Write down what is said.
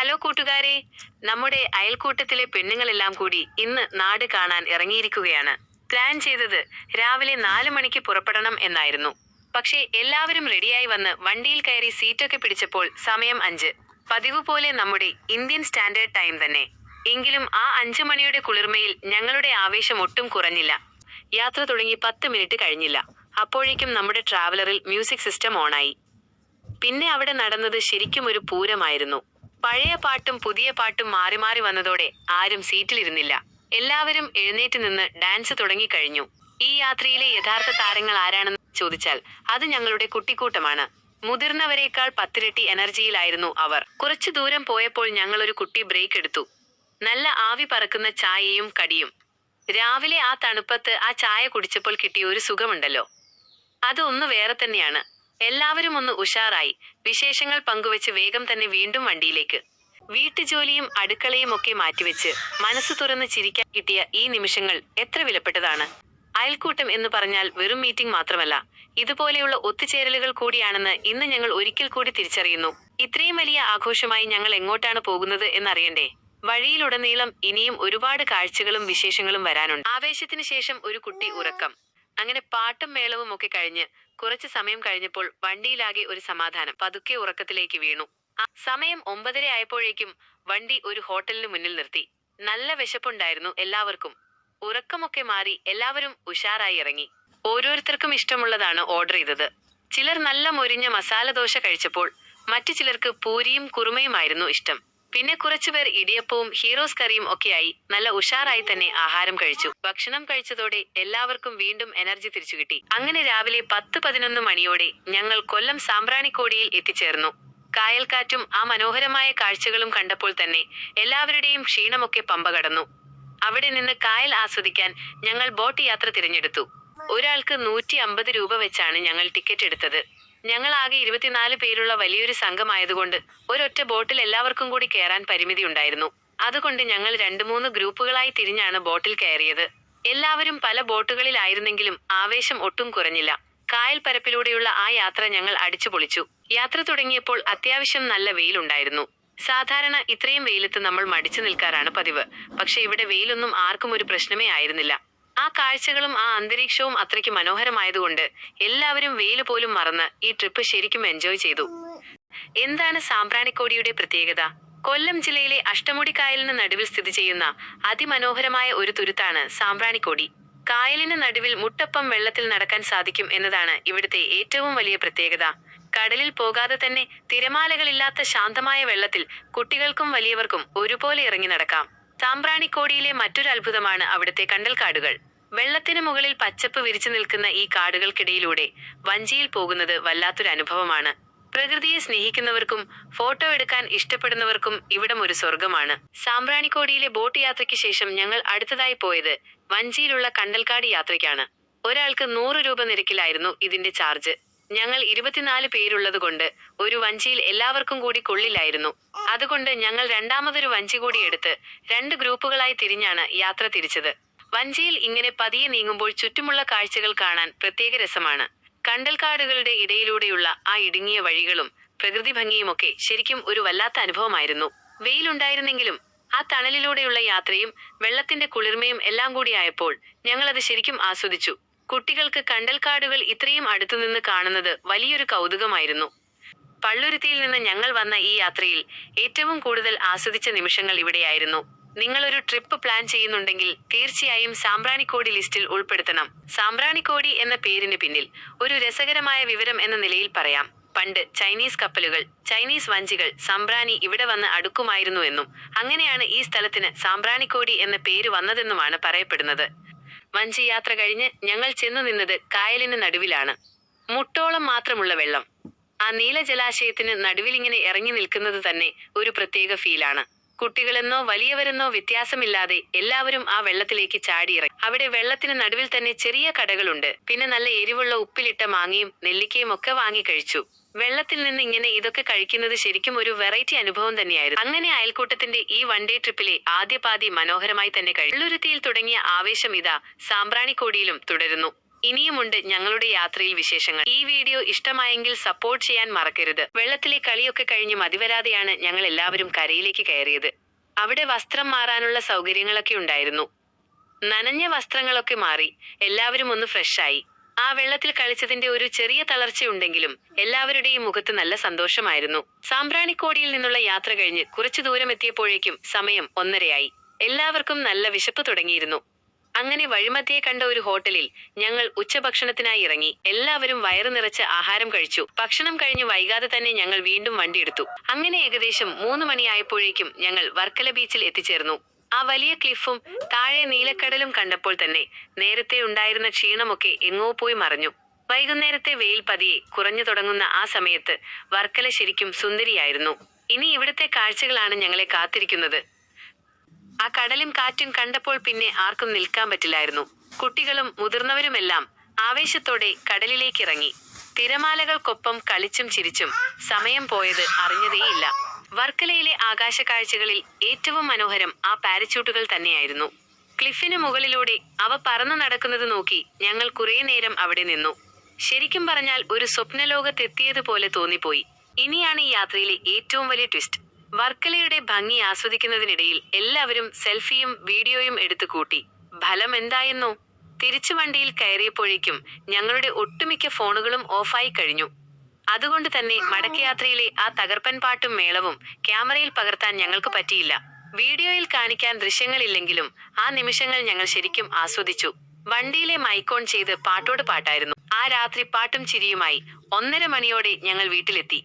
Hello കൂട്ടുകാരെ. നമ്മുടെ അയൽക്കൂട്ടത്തിലെ പെണ്ണുങ്ങളെല്ലാം കൂടി ഇന്ന് നാട് കാണാൻ ഇറങ്ങിയിരിക്കുകയാണ്. പ്ലാൻ ചെയ്തത് രാവിലെ നാല് മണിക്ക് പുറപ്പെടണം എന്നായിരുന്നു. പക്ഷേ എല്ലാവരും റെഡിയായി വന്ന് വണ്ടിയിൽ കയറി സീറ്റൊക്കെ പിടിച്ചപ്പോൾ സമയം അഞ്ച്. പതിവ് പോലെ നമ്മുടെ ഇന്ത്യൻ സ്റ്റാൻഡേർഡ് ടൈം തന്നെ. എങ്കിലും ആ അഞ്ചു മണിയുടെ കുളിർമയിൽ ഞങ്ങളുടെ ആവേശം ഒട്ടും കുറഞ്ഞില്ല. യാത്ര തുടങ്ങി പത്ത് മിനിറ്റ് കഴിഞ്ഞില്ല. അപ്പോഴേക്കും നമ്മുടെ ട്രാവലറിൽ മ്യൂസിക് സിസ്റ്റം ഓണായി. പിന്നെ അവിടെ നടന്നത് ശരിക്കും ഒരു പൂരമായിരുന്നു. പഴയ പാട്ടും പുതിയ പാട്ടും മാറി മാറി വന്നതോടെ ആരും സീറ്റിലിരുന്നില്ല. എല്ലാവരും എഴുന്നേറ്റ് നിന്ന് ഡാൻസ് തുടങ്ങിക്കഴിഞ്ഞു. ഈ യാത്രയിലെ യഥാർത്ഥ താരങ്ങൾ ആരാണെന്ന് ചോദിച്ചാൽ അത് ഞങ്ങളുടെ കുട്ടിക്കൂട്ടമാണ്. മുതിർന്നവരെക്കാൾ പത്തിരട്ടി എനർജിയിലായിരുന്നു അവർ. കുറച്ചു ദൂരം പോയപ്പോൾ ഞങ്ങൾ ഒരു കുട്ടി ബ്രേക്ക് എടുത്തു. നല്ല ആവി പറക്കുന്ന ചായയും കടിയും. രാവിലെ ആ തണുപ്പത്ത് ആ ചായ കുടിച്ചപ്പോൾ കിട്ടിയ ഒരു സുഖമുണ്ടല്ലോ. അത് ഒന്ന് വേറെ തന്നെയാണ്. എല്ലാവരും ഒന്ന് ഉഷാറായി. വിശേഷങ്ങൾ പങ്കുവെച്ച് വേഗം തന്നെ വീണ്ടും വണ്ടിയിലേക്ക്. വീട്ടുജോലിയും അടുക്കളയും ഒക്കെ മാറ്റിവെച്ച് മനസ്സ് തുറന്ന് ചിരിക്കാൻ കിട്ടിയ ഈ നിമിഷങ്ങൾ എത്ര വിലപ്പെട്ടതാണ്. അയൽക്കൂട്ടം എന്ന് പറഞ്ഞാൽ വെറും മീറ്റിംഗ് മാത്രമല്ല ഇതുപോലെയുള്ള ഒത്തുചേരലുകൾ കൂടിയാണെന്ന് ഇന്ന് ഞങ്ങൾ ഒരിക്കൽ കൂടി തിരിച്ചറിയുന്നു. ഇത്രയും വലിയ ആഘോഷമായി ഞങ്ങൾ എങ്ങോട്ടാണ് പോകുന്നത് എന്നറിയണ്ടേ? വഴിയിലുടനീളം ഇനിയും ഒരുപാട് കാഴ്ചകളും വിശേഷങ്ങളും വരാനുണ്ട്. ആവേശത്തിന് ശേഷം ഒരു കുട്ടി ഉറക്കം. അങ്ങനെ പാട്ടും മേളവും ഒക്കെ കഴിഞ്ഞ് കുറച്ച് സമയം കഴിഞ്ഞപ്പോൾ വണ്ടിയിലാകെ ഒരു സമാധാനം. പതുക്കെ ഉറക്കത്തിലേക്ക് വീണു. സമയം ഒമ്പതര ആയപ്പോഴേക്കും വണ്ടി ഒരു ഹോട്ടലിന് മുന്നിൽ നിർത്തി. നല്ല വിശപ്പുണ്ടായിരുന്നു എല്ലാവർക്കും. ഉറക്കമൊക്കെ മാറി എല്ലാവരും ഉഷാറായി ഇറങ്ങി. ഓരോരുത്തർക്കും ഇഷ്ടമുള്ളതാണ് ഓർഡർ ചെയ്തത്. ചിലർ നല്ല മൊരിഞ്ഞ മസാല ദോശ കഴിച്ചപ്പോൾ മറ്റു ചിലർക്ക് പൂരിയും കുറുമയുമായിരുന്നു ഇഷ്ടം. പിന്നെ കുറച്ചുപേർ ഇടിയപ്പവും ഹീറോസ് കറിയും ഒക്കെയായി നല്ല ഉഷാറായി തന്നെ ആഹാരം കഴിച്ചു. ഭക്ഷണം കഴിച്ചതോടെ എല്ലാവർക്കും വീണ്ടും എനർജി തിരിച്ചു കിട്ടി. അങ്ങനെ രാവിലെ പത്ത് പതിനൊന്ന് മണിയോടെ ഞങ്ങൾ കൊല്ലം സാമ്പ്രാണിക്കോടിയിൽ എത്തിച്ചേർന്നു. കായൽക്കാറ്റും ആ മനോഹരമായ കാഴ്ചകളും കണ്ടപ്പോൾ തന്നെ എല്ലാവരുടെയും ക്ഷീണമൊക്കെ പമ്പ കടന്നു. അവിടെ നിന്ന് കായൽ ആസ്വദിക്കാൻ ഞങ്ങൾ ബോട്ട് യാത്ര തിരഞ്ഞെടുത്തു. ഒരാൾക്ക് നൂറ്റി അമ്പത് രൂപ വെച്ചാണ് ഞങ്ങൾ ടിക്കറ്റ് എടുത്തത്. ഞങ്ങൾ ആകെ ഇരുപത്തിനാല് പേരുള്ള വലിയൊരു സംഘമായതുകൊണ്ട് ഒരൊറ്റ ബോട്ടിൽ എല്ലാവർക്കും കൂടി കയറാൻ പരിമിതി ഉണ്ടായിരുന്നു. അതുകൊണ്ട് ഞങ്ങൾ രണ്ടു മൂന്ന് ഗ്രൂപ്പുകളായി തിരിഞ്ഞാണ് ബോട്ടിൽ കയറിയത്. എല്ലാവരും പല ബോട്ടുകളിലായിരുന്നെങ്കിലും ആവേശം ഒട്ടും കുറഞ്ഞില്ല. കായൽ പരപ്പിലൂടെയുള്ള ആ യാത്ര ഞങ്ങൾ അടിച്ചു പൊളിച്ചു. യാത്ര തുടങ്ങിയപ്പോൾ അത്യാവശ്യം നല്ല വെയിലുണ്ടായിരുന്നു. സാധാരണ ഇത്രയും വെയിലത്ത് നമ്മൾ മടിച്ചു നിൽക്കാറാണ് പതിവ്. പക്ഷെ ഇവിടെ വെയിലൊന്നും ആർക്കും ഒരു പ്രശ്നമേ ആയിരുന്നില്ല. ആ കാഴ്ചകളും ആ അന്തരീക്ഷവും അത്രയ്ക്ക് മനോഹരമായതുകൊണ്ട് എല്ലാവരും വെയിൽ പോലും മറന്ന് ഈ ട്രിപ്പ് ശരിക്കും എൻജോയ് ചെയ്തു. എന്താണ് സാമ്പ്രാണിക്കോടിയുടെ പ്രത്യേകത? കൊല്ലം ജില്ലയിലെ അഷ്ടമുടി കായലിന് നടുവിൽ സ്ഥിതി ചെയ്യുന്ന അതിമനോഹരമായ ഒരു തുരുത്താണ് സാമ്പ്രാണിക്കോടി. കായലിന് നടുവിൽ മുട്ടപ്പം വെള്ളത്തിൽ നടക്കാൻ സാധിക്കും എന്നതാണ് ഇവിടുത്തെ ഏറ്റവും വലിയ പ്രത്യേകത. കടലിൽ പോകാതെ തന്നെ തിരമാലകളില്ലാത്ത ശാന്തമായ വെള്ളത്തിൽ കുട്ടികൾക്കും വലിയവർക്കും ഒരുപോലെ ഇറങ്ങി നടക്കാം. സാമ്പ്രാണിക്കോടിയിലെ മറ്റൊരു അത്ഭുതമാണ് അവിടുത്തെ കണ്ടൽക്കാടുകൾ. വെള്ളത്തിന് മുകളിൽ പച്ചപ്പ് വിരിച്ചു നിൽക്കുന്ന ഈ കാടുകൾക്കിടയിലൂടെ വഞ്ചിയിൽ പോകുന്നത് വല്ലാത്തൊരു അനുഭവമാണ്. പ്രകൃതിയെ സ്നേഹിക്കുന്നവർക്കും ഫോട്ടോ എടുക്കാൻ ഇഷ്ടപ്പെടുന്നവർക്കും ഇവിടം ഒരു സ്വർഗമാണ് സാമ്പ്രാണിക്കോടിയിലെ ബോട്ട് യാത്രയ്ക്ക് ശേഷം ഞങ്ങൾ അടുത്തതായി പോയത് വഞ്ചിയിലുള്ള കണ്ടൽക്കാട് യാത്രയ്ക്കാണ്. ഒരാൾക്ക് നൂറ് രൂപ നിരക്കിലായിരുന്നു ഇതിന്റെ ചാർജ്. ഞങ്ങൾ ഇരുപത്തിനാല് പേരുള്ളത് കൊണ്ട് ഒരു വഞ്ചിയിൽ എല്ലാവർക്കും കൂടി കൊള്ളില്ലായിരുന്നു അതുകൊണ്ട് ഞങ്ങൾ രണ്ടാമതൊരു വഞ്ചി കൂടി എടുത്ത് രണ്ട് ഗ്രൂപ്പുകളായി തിരിഞ്ഞാണ് യാത്ര തിരിച്ചത്. വഞ്ചിയിൽ ഇങ്ങനെ പതിയെ നീങ്ങുമ്പോൾ ചുറ്റുമുള്ള കാഴ്ചകൾ കാണാൻ പ്രത്യേക രസമാണ്. കണ്ടൽക്കാടുകളുടെ ഇടയിലൂടെയുള്ള ആ ഇടുങ്ങിയ വഴികളും പ്രകൃതി ഭംഗിയുമൊക്കെ ശരിക്കും ഒരു വല്ലാത്ത അനുഭവമായിരുന്നു. വെയിലുണ്ടായിരുന്നെങ്കിലും ആ തണലിലൂടെയുള്ള യാത്രയും വെള്ളത്തിന്റെ കുളിർമയും എല്ലാം കൂടിയായപ്പോൾ ഞങ്ങളത് ശരിക്കും ആസ്വദിച്ചു. കുട്ടികൾക്ക് കണ്ടൽക്കാടുകൾ ഇത്രയും അടുത്തുനിന്ന് കാണുന്നത് വലിയൊരു കൗതുകമായിരുന്നു. പള്ളുരുത്തിയിൽ നിന്ന് ഞങ്ങൾ വന്ന ഈ യാത്രയിൽ ഏറ്റവും കൂടുതൽ ആസ്വദിച്ച നിമിഷങ്ങൾ ഇവിടെയായിരുന്നു. നിങ്ങളൊരു ട്രിപ്പ് പ്ലാൻ ചെയ്യുന്നുണ്ടെങ്കിൽ തീർച്ചയായും സാമ്പ്രാണിക്കോടി ലിസ്റ്റിൽ ഉൾപ്പെടുത്തണം. സാമ്പ്രാണിക്കോടി എന്ന പേരിന് പിന്നിൽ ഒരു രസകരമായ വിവരം എന്ന നിലയിൽ പറയാം. പണ്ട് ചൈനീസ് കപ്പലുകൾ ചൈനീസ് വഞ്ചികൾ സാമ്പ്രാണി ഇവിടെ വന്ന് അടുക്കുമായിരുന്നു എന്നും അങ്ങനെയാണ് ഈ സ്ഥലത്തിന് സാമ്പ്രാണിക്കോടി എന്ന പേര് വന്നതെന്നുമാണ് പറയപ്പെടുന്നത്. വഞ്ചി യാത്ര കഴിഞ്ഞ് ഞങ്ങൾ ചെന്നു നിന്നത് കായലിന് നടുവിലാണ്. മുട്ടോളം മാത്രമുള്ള വെള്ളം. ആ നീല ജലാശയത്തിന് നടുവിലിങ്ങനെ ഇറങ്ങി നിൽക്കുന്നത് തന്നെ ഒരു പ്രത്യേക ഫീലാണ്. കുട്ടികളെന്നോ വലിയവരെന്നോ വ്യത്യാസമില്ലാതെ എല്ലാവരും ആ വെള്ളത്തിലേക്ക് ചാടിയിറങ്ങി. അവിടെ വെള്ളത്തിന് നടുവിൽ തന്നെ ചെറിയ കടകളുണ്ട്. പിന്നെ നല്ല എരിവുള്ള ഉപ്പിലിട്ട മാങ്ങയും നെല്ലിക്കയും ഒക്കെ വാങ്ങി കഴിച്ചു. വെള്ളത്തിൽ നിന്ന് ഇങ്ങനെ ഇതൊക്കെ കഴിക്കുന്നത് ശരിക്കും ഒരു വെറൈറ്റി അനുഭവം തന്നെയായിരുന്നു. അങ്ങനെ അയൽക്കൂട്ടത്തിന്റെ ഈ വൺ ഡേ ട്രിപ്പിലെ ആദ്യപാതി മനോഹരമായി തന്നെ കഴിഞ്ഞു വെള്ളുരുത്തിയിൽ തുടങ്ങിയ ആവേശം ഇതാ സാമ്പ്രാണിക്കോടിയിലും തുടരുന്നു. ഇനിയുമുണ്ട് ഞങ്ങളുടെ യാത്രയിൽ വിശേഷങ്ങൾ. ഈ വീഡിയോ ഇഷ്ടമായെങ്കിൽ സപ്പോർട്ട് ചെയ്യാൻ മറക്കരുത്. വെള്ളത്തിലെ കളിയൊക്കെ കഴിഞ്ഞ് മതിവരാതെയാണ് ഞങ്ങൾ എല്ലാവരും കരയിലേക്ക് കയറിയത്. അവിടെ വസ്ത്രം മാറാനുള്ള സൗകര്യങ്ങളൊക്കെ ഉണ്ടായിരുന്നു. നനഞ്ഞ വസ്ത്രങ്ങളൊക്കെ മാറി. എല്ലാവരും ഒന്ന് ഫ്രഷായി. ആ വെള്ളത്തിൽ കളിച്ചതിന്റെ ഒരു ചെറിയ തളർച്ചയുണ്ടെങ്കിലും എല്ലാവരുടെയും മുഖത്ത് നല്ല സന്തോഷമായിരുന്നു. സാമ്പ്രാണിക്കോടിയിൽ നിന്നുള്ള യാത്ര കഴിഞ്ഞ് കുറച്ചു ദൂരം എത്തിയപ്പോഴേക്കും സമയം ഒന്നരയായി. എല്ലാവർക്കും നല്ല വിശപ്പ് തുടങ്ങിയിരുന്നു. അങ്ങനെ വഴിമധ്യേ കണ്ട ഒരു ഹോട്ടലിൽ ഞങ്ങൾ ഉച്ചഭക്ഷണത്തിനായി ഇറങ്ങി. എല്ലാവരും വയറു നിറച്ച് ആഹാരം കഴിച്ചു. ഭക്ഷണം കഴിഞ്ഞ് വൈകാതെ തന്നെ ഞങ്ങൾ വീണ്ടും വണ്ടിയെടുത്തു. അങ്ങനെ ഏകദേശം മൂന്ന് മണിയായപ്പോഴേക്കും ഞങ്ങൾ വർക്കല ബീച്ചിൽ എത്തിച്ചേർന്നു. ആ വലിയ ക്ലിഫും താഴെ നീലക്കടലും കണ്ടപ്പോൾ തന്നെ നേരത്തെ ഉണ്ടായിരുന്ന ക്ഷീണമൊക്കെ എങ്ങോ പോയി മറഞ്ഞു. വൈകുന്നേരത്തെ വെയിൽ പതിയെ കുറഞ്ഞു തുടങ്ങുന്ന ആ സമയത്ത് വർക്കല ശരിക്കും സുന്ദരിയായിരുന്നു. ഇനി ഇവിടുത്തെ കാഴ്ചകളാണ് ഞങ്ങളെ കാത്തിരിക്കുന്നത്. ആ കടലും കാറ്റും കണ്ടപ്പോൾ പിന്നെ ആർക്കും നിൽക്കാൻ പറ്റില്ലായിരുന്നു. കുട്ടികളും മുതിർന്നവരുമെല്ലാം ആവേശത്തോടെ കടലിലേക്കിറങ്ങി. തിരമാലകൾക്കൊപ്പം കളിച്ചും ചിരിച്ചും സമയം പോയത് അറിഞ്ഞതേയില്ല. വർക്കലയിലെ ആകാശ കാഴ്ചകളിൽ ഏറ്റവും മനോഹരം ആ പാരച്യൂട്ടുകൾ തന്നെയായിരുന്നു. ക്ലിഫിന് മുകളിലൂടെ അവ പറന്നു നടക്കുന്നത് നോക്കി ഞങ്ങൾ കുറേ നേരം അവിടെ നിന്നു. ശരിക്കും പറഞ്ഞാൽ ഒരു സ്വപ്നലോകത്തെത്തിയതുപോലെ തോന്നിപ്പോയി. ഇനിയാണ് ഈ യാത്രയിലെ ഏറ്റവും വലിയ ട്വിസ്റ്റ്. വർക്കലയുടെ ഭംഗി ആസ്വദിക്കുന്നതിനിടയിൽ എല്ലാവരും സെൽഫിയും വീഡിയോയും എടുത്തു കൂട്ടി. ഫലം എന്തായെന്നോ? തിരിച്ചു വണ്ടിയിൽ കയറിയപ്പോഴേക്കും ഞങ്ങളുടെ ഒട്ടുമിക്ക ഫോണുകളും ഓഫായി കഴിഞ്ഞു. അതുകൊണ്ട് തന്നെ മടക്കയാത്രയിലെ ആ തകർപ്പൻ പാട്ടും മേളവും ക്യാമറയിൽ പകർത്താൻ ഞങ്ങൾക്ക് പറ്റിയില്ല. വീഡിയോയിൽ കാണിക്കാൻ ദൃശ്യങ്ങളില്ലെങ്കിലും ആ നിമിഷങ്ങൾ ഞങ്ങൾ ശരിക്കും ആസ്വദിച്ചു. വണ്ടിയിലെ മൈക്കോൺ ചെയ്ത് പാട്ടോട് പാട്ടായിരുന്നു. ആ രാത്രി പാട്ടും ചിരിയുമായി ഒന്നര മണിയോടെ ഞങ്ങൾ വീട്ടിലെത്തി.